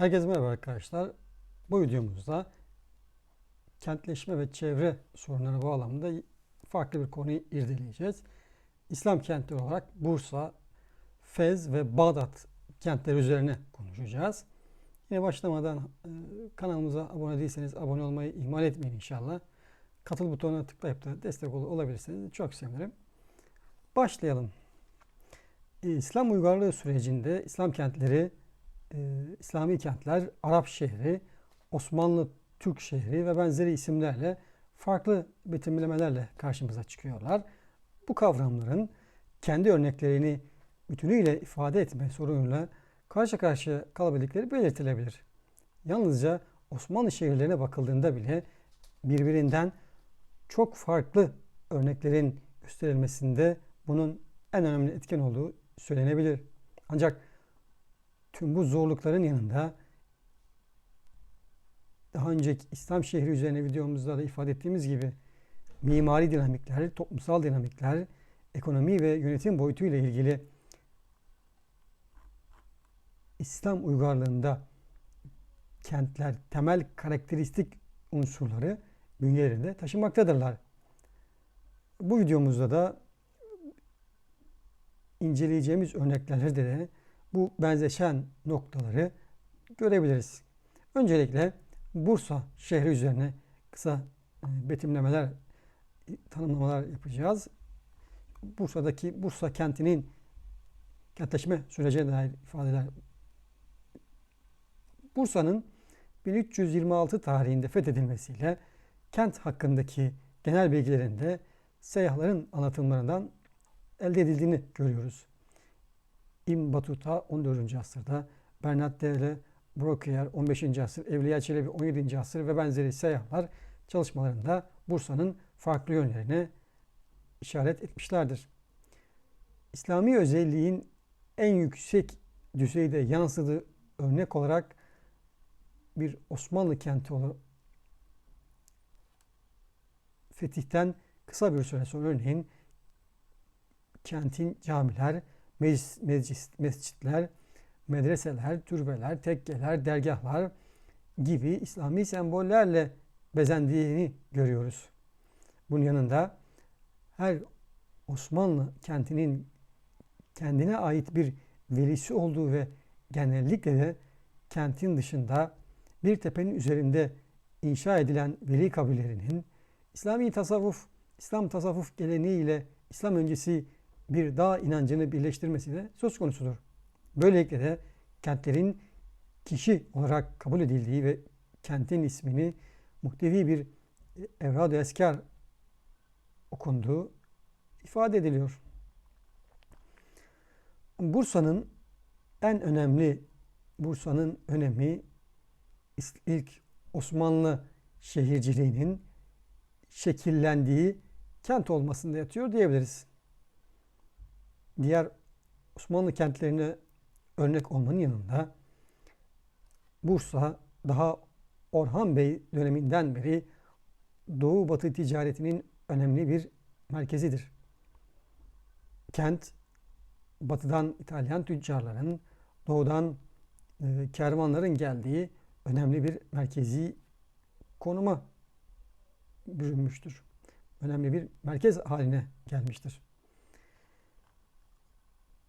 Herkese merhaba arkadaşlar. Bu videomuzda kentleşme ve çevre sorunları bağlamında farklı bir konuyu irdeleyeceğiz. İslam kentleri olarak Bursa, Fez ve Bağdat kentleri üzerine konuşacağız. Yine başlamadan e, kanalımıza abone değilseniz abone olmayı ihmal etmeyin inşallah. Katıl butonuna tıklayıp da destek ol- olabilirseniz çok sevinirim. Başlayalım. E, İslam uygarlığı sürecinde İslam kentleri e, İslami kentler, Arap şehri, Osmanlı Türk şehri ve benzeri isimlerle farklı betimlemelerle karşımıza çıkıyorlar. Bu kavramların kendi örneklerini bütünüyle ifade etme sorunuyla karşı karşıya kalabildikleri belirtilebilir. Yalnızca Osmanlı şehirlerine bakıldığında bile birbirinden çok farklı örneklerin gösterilmesinde bunun en önemli etken olduğu söylenebilir. Ancak tüm bu zorlukların yanında daha önceki İslam şehri üzerine videomuzda da ifade ettiğimiz gibi mimari dinamikler, toplumsal dinamikler, ekonomi ve yönetim boyutu ile ilgili İslam uygarlığında kentler temel karakteristik unsurları bünyelerinde taşımaktadırlar. Bu videomuzda da inceleyeceğimiz örneklerde de bu benzeşen noktaları görebiliriz. Öncelikle Bursa şehri üzerine kısa e, betimlemeler, tanımlamalar yapacağız. Bursa'daki Bursa kentinin kentleşme sürecine dair ifadeler. Bursa'nın 1326 tarihinde fethedilmesiyle kent hakkındaki genel bilgilerinde seyyahların anlatımlarından elde edildiğini görüyoruz. İbn Batuta 14. asırda, Bernat de Brocquier 15. asır, Evliya Çelebi 17. asır ve benzeri seyyahlar çalışmalarında Bursa'nın farklı yönlerine işaret etmişlerdir. İslami özelliğin en yüksek düzeyde yansıdığı örnek olarak bir Osmanlı kenti olarak fetihten kısa bir süre sonra örneğin kentin camiler, meclis, meclis, mescitler, medreseler, türbeler, tekkeler, dergahlar gibi İslami sembollerle bezendiğini görüyoruz. Bunun yanında her Osmanlı kentinin kendine ait bir velisi olduğu ve genellikle de kentin dışında bir tepenin üzerinde inşa edilen veli kabirlerinin İslami tasavvuf, İslam tasavvuf geleneği ile İslam öncesi bir dağ inancını birleştirmesi de söz konusudur. Böylelikle de kentlerin kişi olarak kabul edildiği ve kentin ismini muhtevi bir evrad-ı eskar okunduğu ifade ediliyor. Bursa'nın en önemli Bursa'nın önemi ilk Osmanlı şehirciliğinin şekillendiği kent olmasında yatıyor diyebiliriz. Diğer Osmanlı kentlerine örnek olmanın yanında Bursa daha Orhan Bey döneminden beri Doğu Batı ticaretinin önemli bir merkezidir. Kent batıdan İtalyan tüccarların, doğudan e, kervanların geldiği önemli bir merkezi konuma bürünmüştür. Önemli bir merkez haline gelmiştir.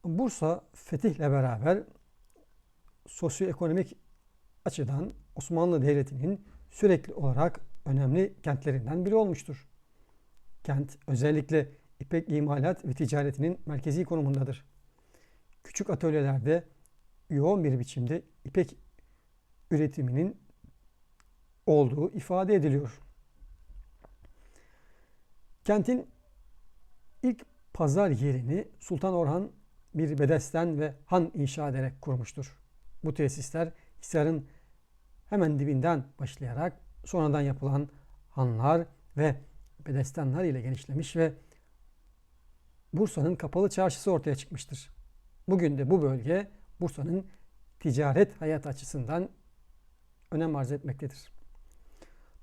Bursa fetihle beraber sosyoekonomik açıdan Osmanlı Devleti'nin sürekli olarak önemli kentlerinden biri olmuştur. Kent özellikle ipek imalat ve ticaretinin merkezi konumundadır. Küçük atölyelerde yoğun bir biçimde ipek üretiminin olduğu ifade ediliyor. Kentin ilk pazar yerini Sultan Orhan bir bedesten ve han inşa ederek kurmuştur. Bu tesisler Hisar'ın hemen dibinden başlayarak sonradan yapılan hanlar ve bedestanlar ile genişlemiş ve Bursa'nın kapalı çarşısı ortaya çıkmıştır. Bugün de bu bölge Bursa'nın ticaret hayat açısından önem arz etmektedir.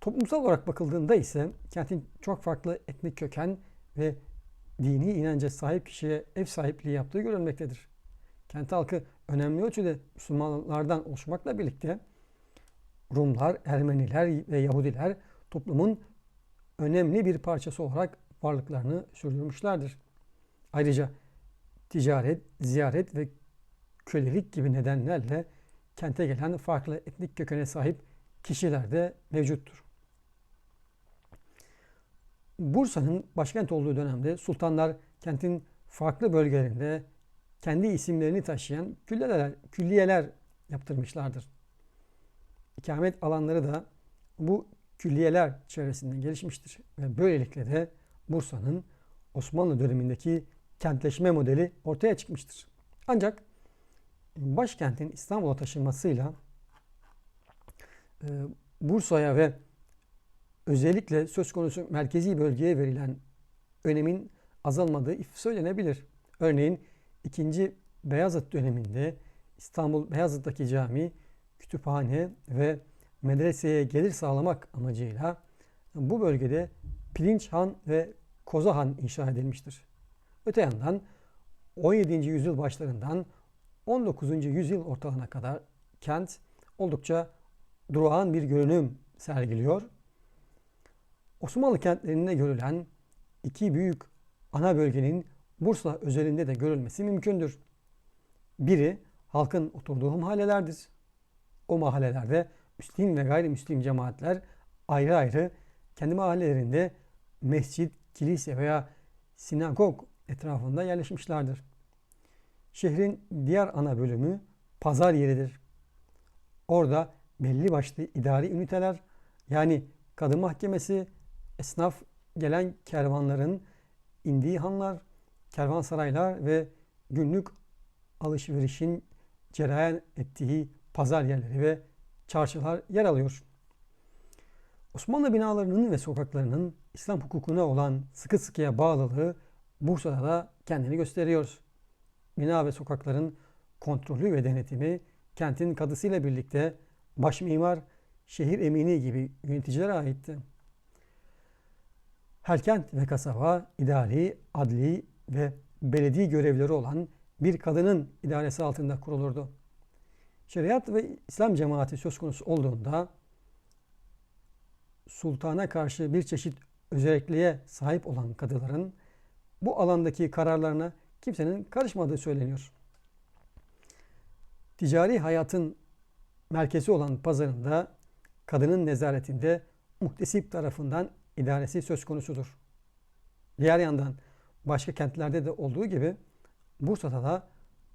Toplumsal olarak bakıldığında ise kentin çok farklı etnik köken ve dini inanca sahip kişiye ev sahipliği yaptığı görülmektedir. Kent halkı önemli ölçüde Müslümanlardan oluşmakla birlikte Rumlar, Ermeniler ve Yahudiler toplumun önemli bir parçası olarak varlıklarını sürdürmüşlerdir. Ayrıca ticaret, ziyaret ve kölelik gibi nedenlerle kente gelen farklı etnik kökene sahip kişiler de mevcuttur. Bursa'nın başkent olduğu dönemde sultanlar kentin farklı bölgelerinde kendi isimlerini taşıyan külliyeler, külliyeler yaptırmışlardır. İkamet alanları da bu külliyeler çevresinde gelişmiştir ve böylelikle de Bursa'nın Osmanlı dönemindeki kentleşme modeli ortaya çıkmıştır. Ancak başkentin İstanbul'a taşınmasıyla e, Bursa'ya ve özellikle söz konusu merkezi bölgeye verilen önemin azalmadığı söylenebilir. Örneğin 2. Beyazıt döneminde İstanbul Beyazıt'taki cami, kütüphane ve medreseye gelir sağlamak amacıyla bu bölgede Pirinç Han ve Koza Han inşa edilmiştir. Öte yandan 17. yüzyıl başlarından 19. yüzyıl ortalarına kadar kent oldukça durağan bir görünüm sergiliyor. Osmanlı kentlerinde görülen iki büyük ana bölgenin Bursa özelinde de görülmesi mümkündür. Biri halkın oturduğu mahallelerdir. O mahallelerde Müslim ve gayrimüslim cemaatler ayrı ayrı kendi mahallelerinde mescit, kilise veya sinagog etrafında yerleşmişlerdir. Şehrin diğer ana bölümü pazar yeridir. Orada belli başlı idari üniteler yani kadın mahkemesi, esnaf gelen kervanların indiği hanlar, kervansaraylar ve günlük alışverişin cereyan ettiği pazar yerleri ve çarşılar yer alıyor. Osmanlı binalarının ve sokaklarının İslam hukukuna olan sıkı sıkıya bağlılığı Bursa'da da kendini gösteriyor. Bina ve sokakların kontrolü ve denetimi kentin kadısıyla birlikte baş mimar, şehir emini gibi yöneticilere aitti. Her kent ve kasaba idari, adli ve belediye görevleri olan bir kadının idaresi altında kurulurdu. Şeriat ve İslam cemaati söz konusu olduğunda sultana karşı bir çeşit özelliğe sahip olan kadıların bu alandaki kararlarına kimsenin karışmadığı söyleniyor. Ticari hayatın merkezi olan pazarında kadının nezaretinde muhtesip tarafından idaresi söz konusudur. Diğer yandan başka kentlerde de olduğu gibi Bursa'da da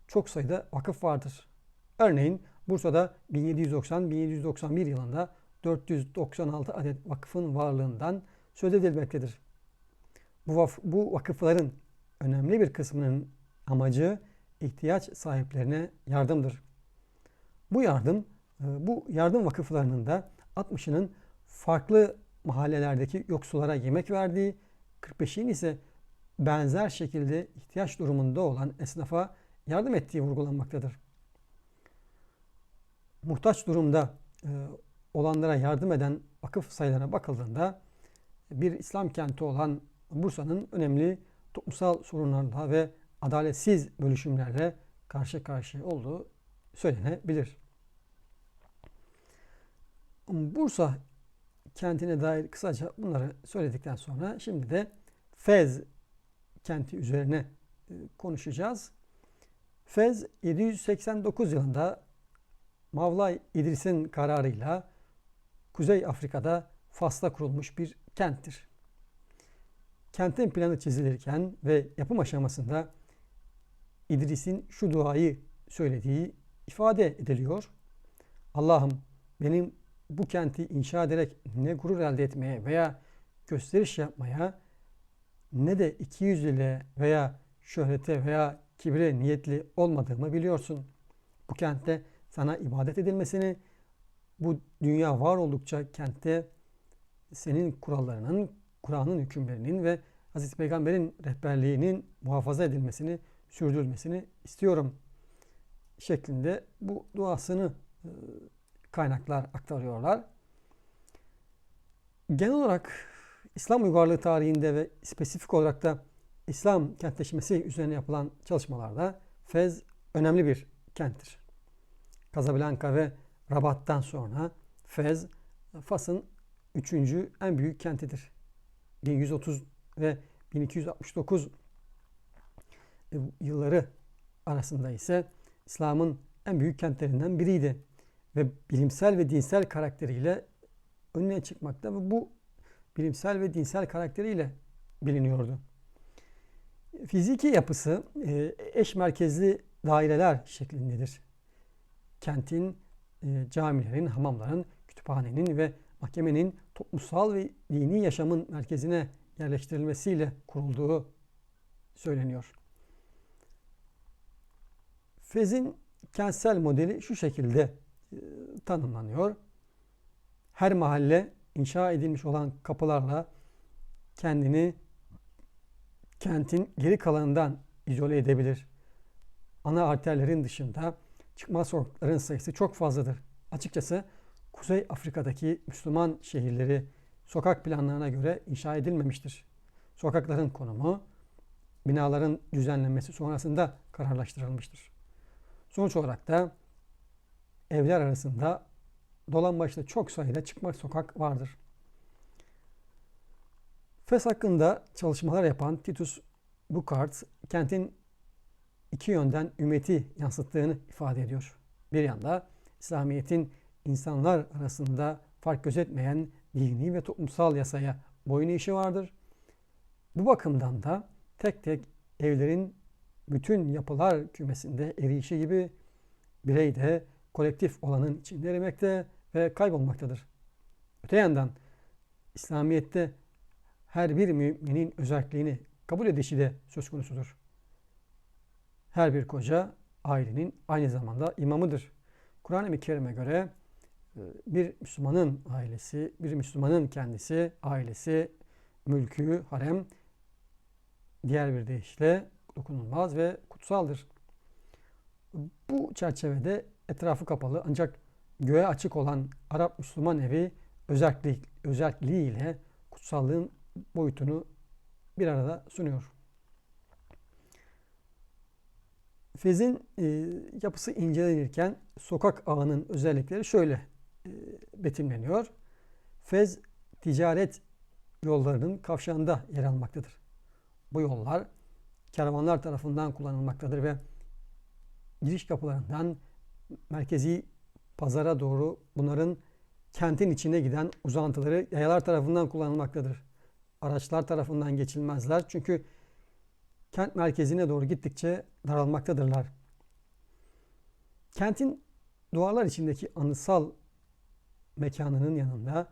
çok sayıda vakıf vardır. Örneğin Bursa'da 1790-1791 yılında 496 adet vakıfın varlığından söz edilmektedir. Bu, bu vakıfların önemli bir kısmının amacı ihtiyaç sahiplerine yardımdır. Bu yardım, e, bu yardım vakıflarının da 60'ının farklı mahallelerdeki yoksullara yemek verdiği, 45'in ise benzer şekilde ihtiyaç durumunda olan esnafa yardım ettiği vurgulanmaktadır. Muhtaç durumda e, olanlara yardım eden vakıf sayılarına bakıldığında bir İslam kenti olan Bursa'nın önemli toplumsal sorunlarla ve adaletsiz bölüşümlerle karşı karşıya olduğu söylenebilir. Bursa kentine dair kısaca bunları söyledikten sonra şimdi de Fez kenti üzerine e, konuşacağız. Fez 789 yılında Mavlay İdris'in kararıyla Kuzey Afrika'da Fas'ta kurulmuş bir kenttir. Kentin planı çizilirken ve yapım aşamasında İdris'in şu duayı söylediği ifade ediliyor. Allah'ım benim bu kenti inşa ederek ne gurur elde etmeye veya gösteriş yapmaya ne de iki yüzlüle veya şöhrete veya kibre niyetli olmadığımı biliyorsun. Bu kentte sana ibadet edilmesini, bu dünya var oldukça kentte senin kurallarının, Kur'an'ın hükümlerinin ve Hazreti Peygamber'in rehberliğinin muhafaza edilmesini, sürdürülmesini istiyorum şeklinde bu duasını e, kaynaklar aktarıyorlar. Genel olarak İslam uygarlığı tarihinde ve spesifik olarak da İslam kentleşmesi üzerine yapılan çalışmalarda Fez önemli bir kenttir. Casablanca ve Rabat'tan sonra Fez, Fas'ın üçüncü en büyük kentidir. 1130 ve 1269 yılları arasında ise İslam'ın en büyük kentlerinden biriydi. Ve bilimsel ve dinsel karakteriyle önüne çıkmakta ve bu bilimsel ve dinsel karakteriyle biliniyordu. Fiziki yapısı e, eş merkezli daireler şeklindedir. Kentin, e, camilerin, hamamların, kütüphanenin ve mahkemenin toplumsal ve dini yaşamın merkezine yerleştirilmesiyle kurulduğu söyleniyor. Fez'in kentsel modeli şu şekilde tanımlanıyor. Her mahalle inşa edilmiş olan kapılarla kendini kentin geri kalanından izole edebilir. Ana arterlerin dışında çıkmaz sokakların sayısı çok fazladır. Açıkçası Kuzey Afrika'daki Müslüman şehirleri sokak planlarına göre inşa edilmemiştir. Sokakların konumu binaların düzenlenmesi sonrasında kararlaştırılmıştır. Sonuç olarak da evler arasında dolambaçta çok sayıda çıkmaz sokak vardır. Fes hakkında çalışmalar yapan Titus Bukart, kentin iki yönden ümmeti yansıttığını ifade ediyor. Bir yanda İslamiyet'in insanlar arasında fark gözetmeyen dini ve toplumsal yasaya boyun eğişi vardır. Bu bakımdan da tek tek evlerin bütün yapılar kümesinde eriyişi gibi birey de kolektif olanın içinde erimekte ve kaybolmaktadır. Öte yandan İslamiyet'te her bir müminin özelliğini kabul edişi de söz konusudur. Her bir koca ailenin aynı zamanda imamıdır. Kur'an-ı Kerim'e göre e, bir Müslümanın ailesi, bir Müslümanın kendisi, ailesi, mülkü, harem diğer bir deyişle dokunulmaz ve kutsaldır. Bu çerçevede etrafı kapalı ancak göğe açık olan Arap Müslüman evi özellik, özelliğiyle kutsallığın boyutunu bir arada sunuyor. Fez'in e, yapısı incelenirken sokak ağının özellikleri şöyle e, betimleniyor. Fez ticaret yollarının kavşağında yer almaktadır. Bu yollar kervanlar tarafından kullanılmaktadır ve giriş kapılarından merkezi pazara doğru bunların kentin içine giden uzantıları yayalar tarafından kullanılmaktadır. Araçlar tarafından geçilmezler. Çünkü kent merkezine doğru gittikçe daralmaktadırlar. Kentin duvarlar içindeki anısal mekanının yanında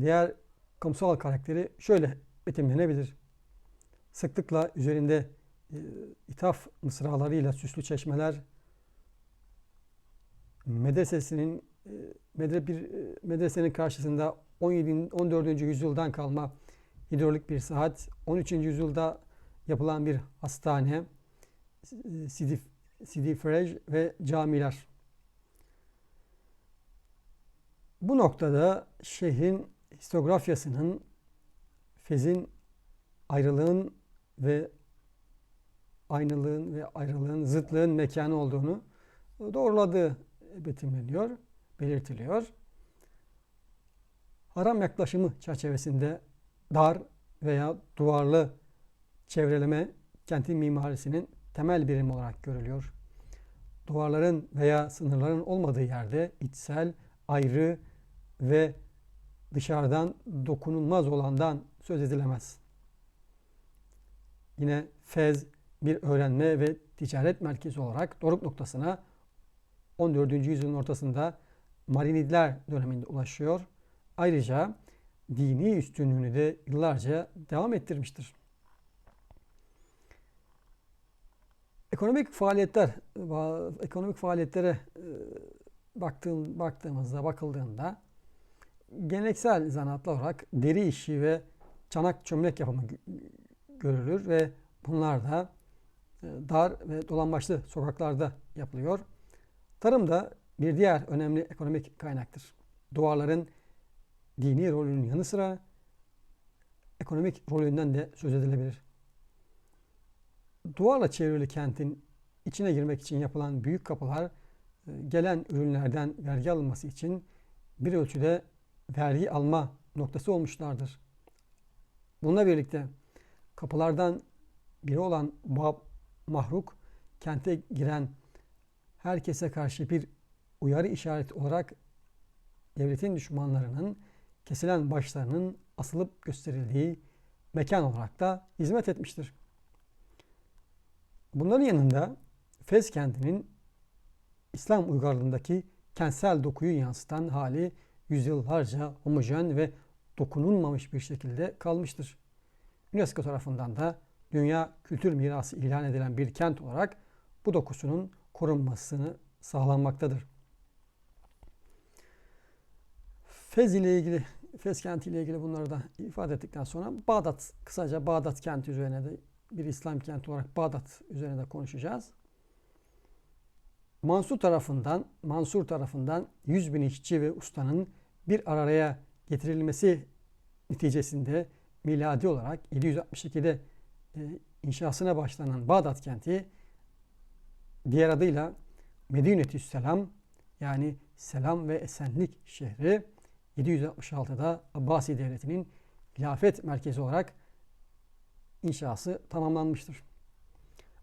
diğer kamusal karakteri şöyle betimlenebilir. Sıklıkla üzerinde e, ithaf mısralarıyla süslü çeşmeler, medresesinin e, medre bir e, medresenin karşısında 17 14. yüzyıldan kalma hidrolik bir saat, 13. yüzyılda yapılan bir hastane, Sidi, Sidi Frej ve camiler. Bu noktada şehrin histografyasının Fez'in ayrılığın ve aynılığın ve ayrılığın, zıtlığın mekanı olduğunu doğruladığı betimleniyor, belirtiliyor. Haram yaklaşımı çerçevesinde dar veya duvarlı çevreleme kentin mimarisinin temel birim olarak görülüyor. Duvarların veya sınırların olmadığı yerde içsel, ayrı ve dışarıdan dokunulmaz olandan söz edilemez. Yine Fez bir öğrenme ve ticaret merkezi olarak doruk noktasına 14. yüzyılın ortasında Marinidler döneminde ulaşıyor. Ayrıca dini üstünlüğünü de yıllarca devam ettirmiştir. Ekonomik faaliyetler, ekonomik faaliyetlere e, baktığım, baktığımızda, bakıldığında geleneksel zanaatlar olarak deri işi ve çanak çömlek yapımı görülür ve bunlar da e, dar ve dolambaçlı sokaklarda yapılıyor. Tarım da bir diğer önemli ekonomik kaynaktır. Duvarların dini rolünün yanı sıra ekonomik rolünden de söz edilebilir. Duvarla çevrili kentin içine girmek için yapılan büyük kapılar e, gelen ürünlerden vergi alınması için bir ölçüde vergi alma noktası olmuşlardır. Bununla birlikte kapılardan biri olan Bab Mahruk kente giren herkese karşı bir uyarı işareti olarak devletin düşmanlarının kesilen başlarının asılıp gösterildiği mekan olarak da hizmet etmiştir. Bunların yanında Fez kentinin İslam uygarlığındaki kentsel dokuyu yansıtan hali yüzyıllarca homojen ve dokunulmamış bir şekilde kalmıştır. UNESCO tarafından da Dünya Kültür Mirası ilan edilen bir kent olarak bu dokusunun korunmasını sağlanmaktadır. Fez ile ilgili, Fez kenti ile ilgili bunları da ifade ettikten sonra Bağdat, kısaca Bağdat kenti üzerine de bir İslam kenti olarak Bağdat üzerine de konuşacağız. Mansur tarafından, Mansur tarafından 100 bin işçi ve ustanın bir araya getirilmesi neticesinde miladi olarak 762'de e, inşasına başlanan Bağdat kenti diğer adıyla Medine-i Selam yani selam ve esenlik şehri 766'da Abbasi Devleti'nin hilafet merkezi olarak inşası tamamlanmıştır.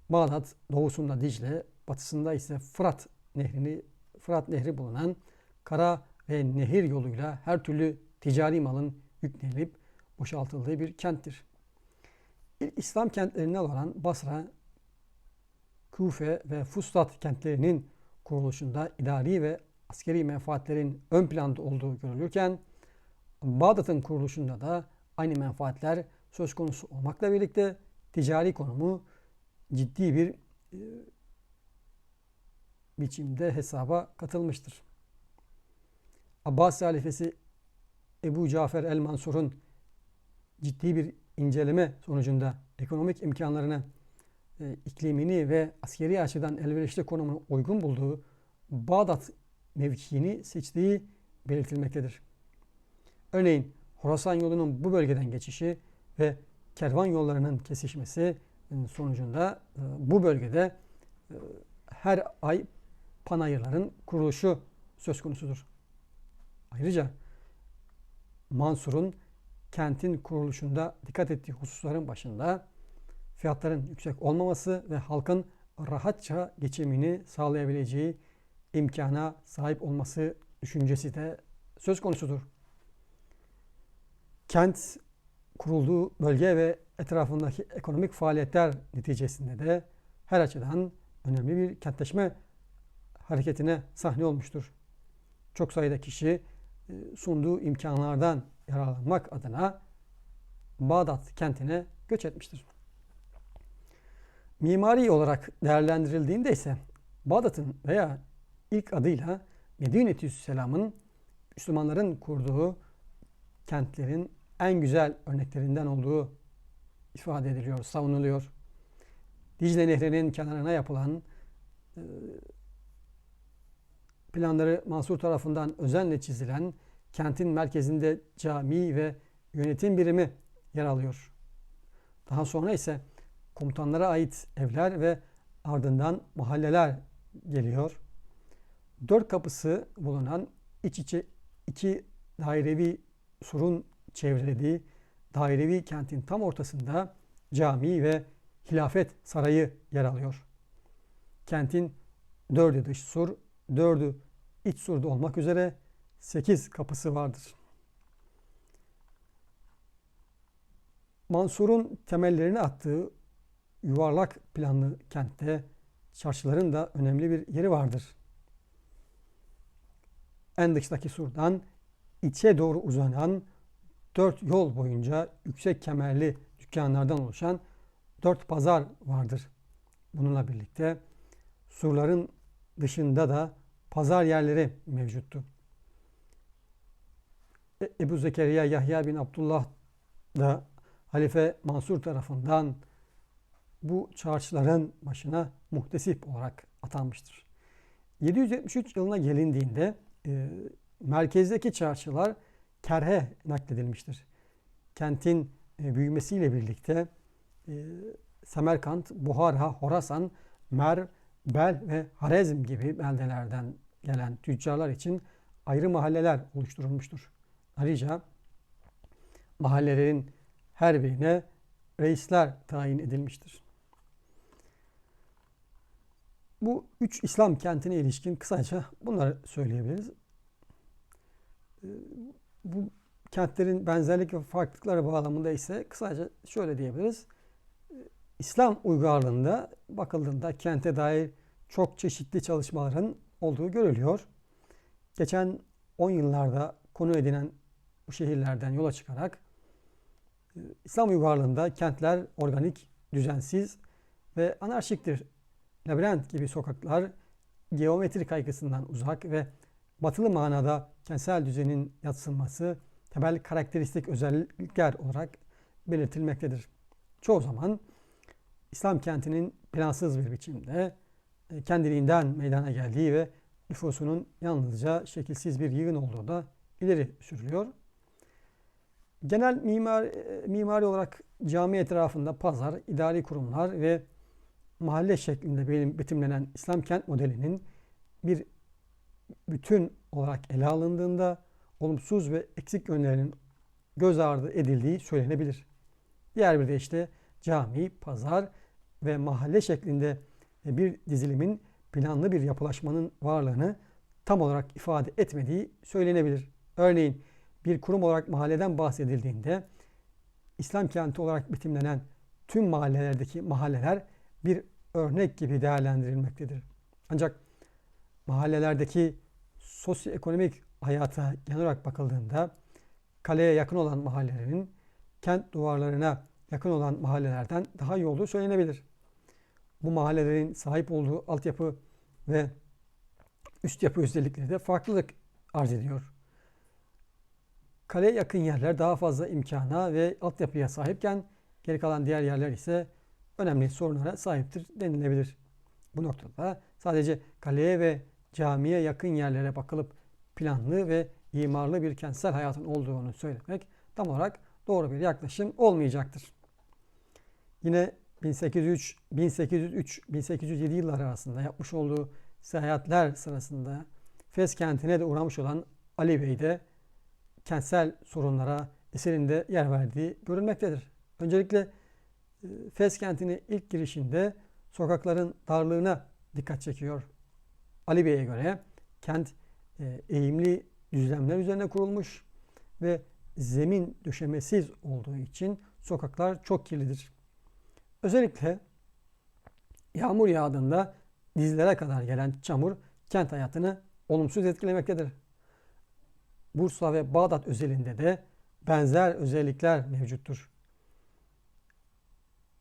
Bağdat doğusunda Dicle, batısında ise Fırat nehrini Fırat nehri bulunan kara ve nehir yoluyla her türlü ticari malın yüklenilip boşaltıldığı bir kenttir. İslam kentlerinden olan Basra, Kufe ve Fustat kentlerinin kuruluşunda idari ve askeri menfaatlerin ön planda olduğu görülürken Bağdat'ın kuruluşunda da aynı menfaatler söz konusu olmakla birlikte ticari konumu ciddi bir e, biçimde hesaba katılmıştır. Abbasi halifesi Ebu Cafer el-Mansur'un ciddi bir inceleme sonucunda ekonomik imkanlarını, e, iklimini ve askeri açıdan elverişli konumunu uygun bulduğu Bağdat mevkiini seçtiği belirtilmektedir. Örneğin Horasan yolunun bu bölgeden geçişi ve kervan yollarının kesişmesi sonucunda e, bu bölgede e, her ay panayırların kuruluşu söz konusudur. Ayrıca Mansur'un kentin kuruluşunda dikkat ettiği hususların başında fiyatların yüksek olmaması ve halkın rahatça geçimini sağlayabileceği imkana sahip olması düşüncesi de söz konusudur. Kent kurulduğu bölge ve etrafındaki ekonomik faaliyetler neticesinde de her açıdan önemli bir kentleşme hareketine sahne olmuştur. Çok sayıda kişi e, sunduğu imkanlardan yararlanmak adına Bağdat kentine göç etmiştir. Mimari olarak değerlendirildiğinde ise Bağdat'ın veya ilk adıyla Medine-i Müslümanların kurduğu kentlerin en güzel örneklerinden olduğu ifade ediliyor, savunuluyor. Dicle Nehri'nin kenarına yapılan e, planları Mansur tarafından özenle çizilen kentin merkezinde cami ve yönetim birimi yer alıyor. Daha sonra ise komutanlara ait evler ve ardından mahalleler geliyor. Dört kapısı bulunan iç içe iki dairevi surun çevrelediği dairevi kentin tam ortasında cami ve hilafet sarayı yer alıyor. Kentin dördü dış sur, dördü iç surda olmak üzere sekiz kapısı vardır. Mansur'un temellerini attığı yuvarlak planlı kentte çarşıların da önemli bir yeri vardır. En dıştaki surdan içe doğru uzanan dört yol boyunca yüksek kemerli dükkanlardan oluşan dört pazar vardır. Bununla birlikte surların dışında da pazar yerleri mevcuttu. E, Ebu Zekeriya Yahya bin Abdullah da Halife Mansur tarafından bu çarşıların başına muhtesip olarak atanmıştır. 773 yılına gelindiğinde e, merkezdeki çarşılar kerhe nakledilmiştir. Kentin e, büyümesiyle birlikte e, Semerkant, Buhara, Horasan, Mer Bel ve Harezm gibi beldelerden gelen tüccarlar için ayrı mahalleler oluşturulmuştur. Ayrıca mahallelerin her birine reisler tayin edilmiştir. Bu üç İslam kentine ilişkin kısaca bunları söyleyebiliriz. Ee, Bu kentlerin benzerlik ve farklılıkları bağlamında ise kısaca şöyle diyebiliriz. Ee, İslam uygarlığında bakıldığında kente dair çok çeşitli çalışmaların olduğu görülüyor. Geçen 10 yıllarda konu edinen bu şehirlerden yola çıkarak e, İslam uygarlığında kentler organik, düzensiz ve anarşiktir. Labirent gibi sokaklar geometri kaygısından uzak ve batılı manada kentsel düzenin yatsınması temel karakteristik özellikler olarak belirtilmektedir. Çoğu zaman İslam kentinin plansız bir biçimde e, kendiliğinden meydana geldiği ve nüfusunun yalnızca şekilsiz bir yığın olduğu da ileri sürülüyor. Genel mimar, e, mimari olarak cami etrafında pazar, idari kurumlar ve mahalle şeklinde betimlenen İslam kent modelinin bir bütün olarak ele alındığında olumsuz ve eksik yönlerinin göz ardı edildiği söylenebilir. Diğer bir de işte cami, pazar ve mahalle şeklinde bir dizilimin planlı bir yapılaşmanın varlığını tam olarak ifade etmediği söylenebilir. Örneğin bir kurum olarak mahalleden bahsedildiğinde İslam kenti olarak betimlenen tüm mahallelerdeki mahalleler bir örnek gibi değerlendirilmektedir. Ancak mahallelerdeki sosyoekonomik hayata genel olarak bakıldığında kaleye yakın olan mahallelerin kent duvarlarına yakın olan mahallelerden daha iyi olduğu söylenebilir. Bu mahallelerin sahip olduğu altyapı ve üst yapı özellikleri de farklılık arz ediyor. Kaleye yakın yerler daha fazla imkana ve altyapıya sahipken geri kalan diğer yerler ise önemli sorunlara sahiptir denilebilir. Bu noktada sadece kaleye ve camiye yakın yerlere bakılıp planlı ve imarlı bir kentsel hayatın olduğunu söylemek tam olarak doğru bir yaklaşım olmayacaktır. Yine 1803 1803 1807 yılları arasında yapmış olduğu seyahatler sırasında Fes kentine de uğramış olan Ali Bey de kentsel sorunlara eserinde yer verdiği görülmektedir. Öncelikle Fes kentine ilk girişinde sokakların darlığına dikkat çekiyor. Ali Bey'e göre kent e, eğimli düzlemler üzerine kurulmuş ve zemin döşemesiz olduğu için sokaklar çok kirlidir. Özellikle yağmur yağdığında dizlere kadar gelen çamur kent hayatını olumsuz etkilemektedir. Bursa ve Bağdat özelinde de benzer özellikler mevcuttur.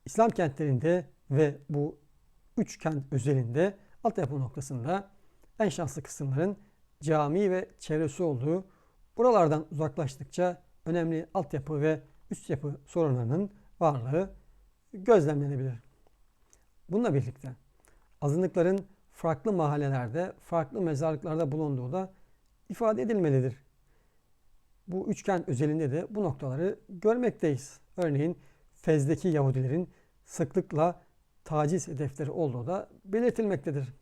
İslam kentlerinde ve bu üç kent özelinde altyapı noktasında en şanslı kısımların cami ve çevresi olduğu, buralardan uzaklaştıkça önemli altyapı ve üst yapı sorunlarının varlığı gözlemlenebilir. Bununla birlikte azınlıkların farklı mahallelerde, farklı mezarlıklarda bulunduğu da ifade edilmelidir. Bu üçgen özelinde de bu noktaları görmekteyiz. Örneğin Fez'deki Yahudilerin sıklıkla taciz hedefleri olduğu da belirtilmektedir.